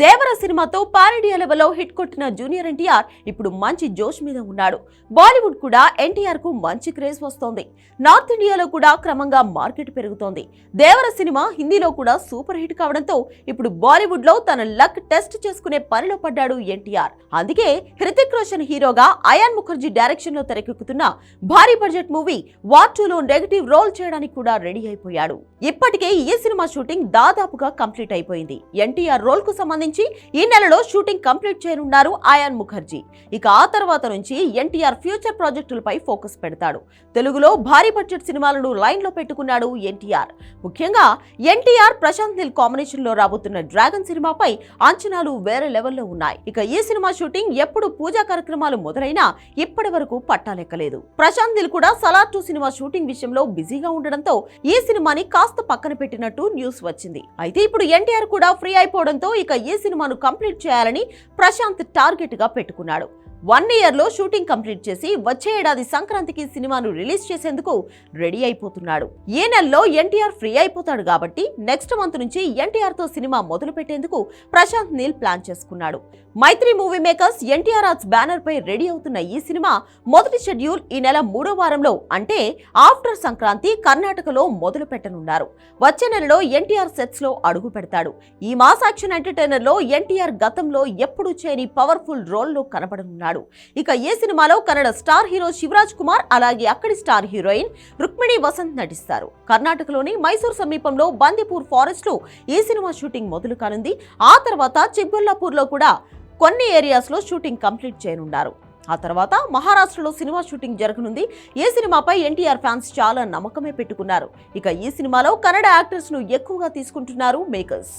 దేవర సినిమాతో పారడీ లెవెల్లో హిట్ కొట్టిన జూనియర్ ఎన్టీఆర్ ఇప్పుడు మంచి జోష్ మీద ఉన్నాడు. బాలీవుడ్ కూడా ఎన్టీఆర్కు మంచి క్రేజ్ వస్తోంది. నార్త్ ఇండియాలో కూడా క్రమంగా మార్కెట్ పెరుగుతోంది. దేవర సినిమా హిందీలో కూడా సూపర్ హిట్ కావడంతో ఇప్పుడు బాలీవుడ్లో తన లక్ టెస్ట్ చేసుకునే పనిలో పడ్డాడు ఎన్టీఆర్. అందుకే హృతిక్ రోషన్ హీరోగా అయాన్ ముఖర్జీ డైరెక్షన్లో తెరకెక్కుతున్న భారీ బడ్జెట్ మూవీ వార్ టూలో నెగటివ్ రోల్ చేయడానికి కూడా రెడీ అయిపోయాడు. ఇప్పటికే ఈ సినిమా షూటింగ్ దాదాపుగా కంప్లీట్ అయిపోయింది. ఎన్టీఆర్ రోల్కు సంబంధించి ఈ నెలలో షూటింగ్ కంప్లీట్ చేయనున్నారు ఆయాన్ ముఖర్జీ. ఇక ఆ తర్వాత నుంచి ఎన్టీఆర్ ఫ్యూచర్ ప్రాజెక్టులపై ఫోకస్ పెడతాడు. తెలుగులో భారీ బడ్జెట్ సినిమాలను లైన్లో పెట్టుకున్నాడు ఎన్టీఆర్. ముఖ్యంగా ఎన్టీఆర్ ప్రశాంత్ నిల్ కాంబినేషన్లో రాబోతున్న డ్రాగన్ సినిమాపై అంచనాలు వేరే లెవెల్లో ఉన్నాయి. ఇక ఈ సినిమా షూటింగ్ ఎప్పుడు పూజా కార్యక్రమాలు మొదలైనా ఇప్పటి వరకు పట్టాలెక్కలేదు ప్రశాంత్ దిల్ కూడా సలార్ టూ సినిమా షూటింగ్ విషయంలో బిజీగా ఉండడంతో ఈ సినిమాని కాస్త పక్కన పెట్టినట్టు న్యూస్ వచ్చింది. అయితే ఇప్పుడు ఎన్టీఆర్ కూడా ఫ్రీ అయిపోవడంతో ఇక ఈ సినిమాను కంప్లీట్ చేయాలని ప్రశాంత్ టార్గెట్గా పెట్టుకున్నాడు. వన్ ఇయర్లో షూటింగ్ కంప్లీట్ చేసి వచ్చే ఏడాది సంక్రాంతికి సినిమాను రిలీజ్ చేసేందుకు రెడీ అయిపోతున్నాడు. ఏ నెలలో ఎన్టీఆర్ ఫ్రీ అయిపోతాడు కాబట్టి నెక్స్ట్ మంత్ నుంచి ఎన్టీఆర్తో సినిమా మొదలు పెట్టేందుకు ప్రశాంత్ నీల్ ప్లాన్ చేసుకున్నాడు. Mythri movie makers NTR arts banner పై రెడీ అవుతున్న ఈ సినిమా మొదటి షెడ్యూల్ ఈ నెల మూడో వారంలో అంటే ఆఫ్టర్ సంక్రాంతి కర్ణాటకలో మొదలు పెట్టనున్నారు. వచ్చే నెలలో ఎన్టీఆర్ సెట్స్లో అడుగు పెడతాడు. ఈ మాస్ యాక్షన్ ఎంటర్టైనర్లో ఎన్టీఆర్ గతంలో ఎప్పుడు చేయని పవర్ఫుల్ రోల్లో కనబడనున్నాడు. ఇక ఏ సినిమాలో కన్నడ స్టార్ హీరో శివరాజ్ కుమార్ అలాగే అక్కడి స్టార్ హీరోయిన్ రుక్మిణి వసంత్ నటిస్తారు. కర్ణాటకలోని మైసూర్ సమీపంలో బందిపూర్ ఫారెస్ట్లో ఈ సినిమా షూటింగ్ మొదలు కానుంది? ఆ తర్వాత చిబ్బుల్లాపూర్లో కూడా కొన్ని ఏరియాస్లో షూటింగ్ కంప్లీట్ చేయనున్నారు. ఆ తర్వాత మహారాష్ట్రలో సినిమా షూటింగ్ జరగనుంది. ఏ సినిమాపై ఎన్టీఆర్ ఫ్యాన్స్ చాలా నమ్మకమే పెట్టుకున్నారు. ఇక ఈ సినిమాలో కన్నడ యాక్టర్స్ను ఎక్కువగా తీసుకుంటున్నారు మేకర్స్.